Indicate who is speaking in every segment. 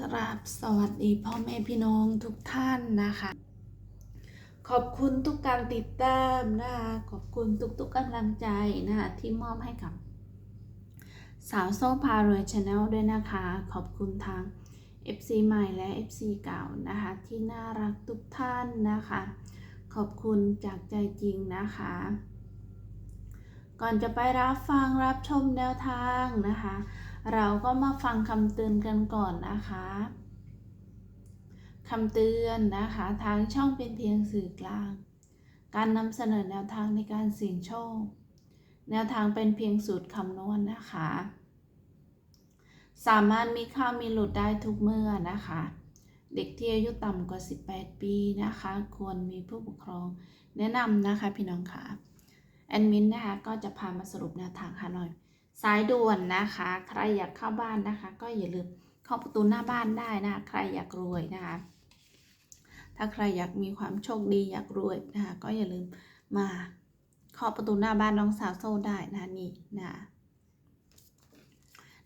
Speaker 1: กราบสวัสดีพ่อแม่พี่น้องทุกท่านนะคะ ขอบคุณทุกการติดตามนะคะขอบคุณทุกๆกำลังใจนะคะที่มอบให้กับ สาวโซ่พารวยชาแนลด้วยนะคะ ขอบคุณทาง FC ใหม่และ FC เก่านะคะที่น่ารักทุกท่านนะคะ ขอบคุณจากใจจริงนะคะ ก่อนจะไปรับฟังรับชมแนวทางนะคะ เราก็มาฟังคำเตือนกันก่อนนะคะคำเตือนนะคะ ทางช่องเป็นเพียงสื่อกลาง การนำเสนอแนวทางในการเสี่ยงโชค แนวทางเป็นเพียงสูตรคำนวณนะคะ สามารถมีข้าวมีหลุดได้ทุกเมื่อนะคะ เด็กที่อายุต่ำกว่า 18 ปีนะคะ ควรมีผู้ปกครองแนะนำนะคะพี่น้องค่ะแอดมินนะคะก็จะพามาสรุปแนวทางค่ะหน่อย สายด่วนนะคะ ใครอยากเข้าบ้านนะคะ ก็อย่าลืมเข้าประตูหน้าบ้านได้นะคะใครอยากรวยนะคะ ถ้าใครอยากมีความโชคดีอยากรวยนะคะ ก็อย่าลืมมาเคาะประตูหน้าบ้านน้องสาวโซ่ได้นะนี่นะคะ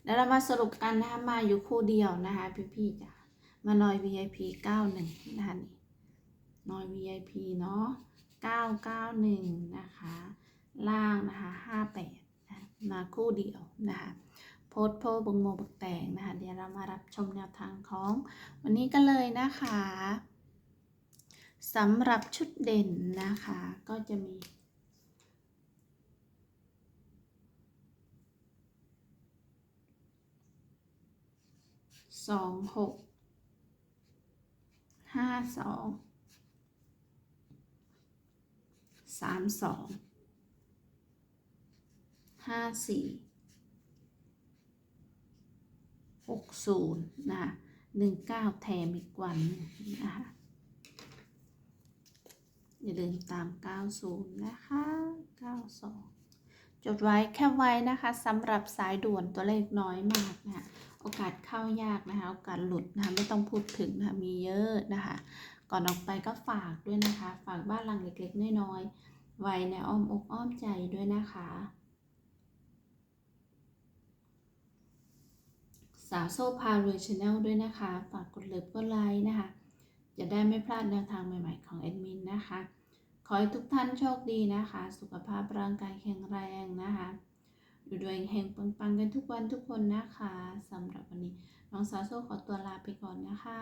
Speaker 1: เดี๋ยวเรามาสรุปกันนะคะมาอยู่คู่เดียวนะคะพี่ๆจ้ะมาหน่อย VIP 91นะคะนี่หน่อย VIP เนาะ991 นะคะ ล่างนะคะ 58 มาคู่เดียวนะคะโพสโพบงโมบกแตงนะคะเดี๋ยวเรามารับชมแนวทางของวันนี้กันเลยนะคะสำหรับชุดเด่นนะคะ ก็จะมีสองหกห้าสองสามสอง ห้าสี่หกศูนย์นะคะหนึ่งเก้าแถมอีกวันนึงนะคะอย่าลืมตาม 90 นะคะ 92 จดไว้แค่ไว้นะคะสำหรับสายด่วนตัวเลขน้อยมากนะคะโอกาสเข้ายากนะคะ โอกาสหลุดนะคะไม่ต้องพูดถึงนะคะมีเยอะนะคะ ก่อนออกไปก็ฝากด้วยนะคะ ฝากบ้านหลังเล็กๆน้อยๆไว้ในอ้อมอกอ้อมใจด้วยนะคะ สาวโซ่พารวยชาแนลด้วยนะคะ ฝากกดเลิฟกดไลค์นะคะ จะได้ไม่พลาดแนวทางใหม่ๆของแอดมินนะคะ ขอให้ทุกท่านโชคดีนะคะ สุขภาพร่างกายแข็งแรงนะคะอยู่ด้วยแห่งปังๆกันทุกวันทุกคนนะคะสำหรับวันนี้น้องสาวโซ่ขอตัวลาไปก่อนนะคะ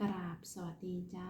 Speaker 1: กราบสวัสดีจ้า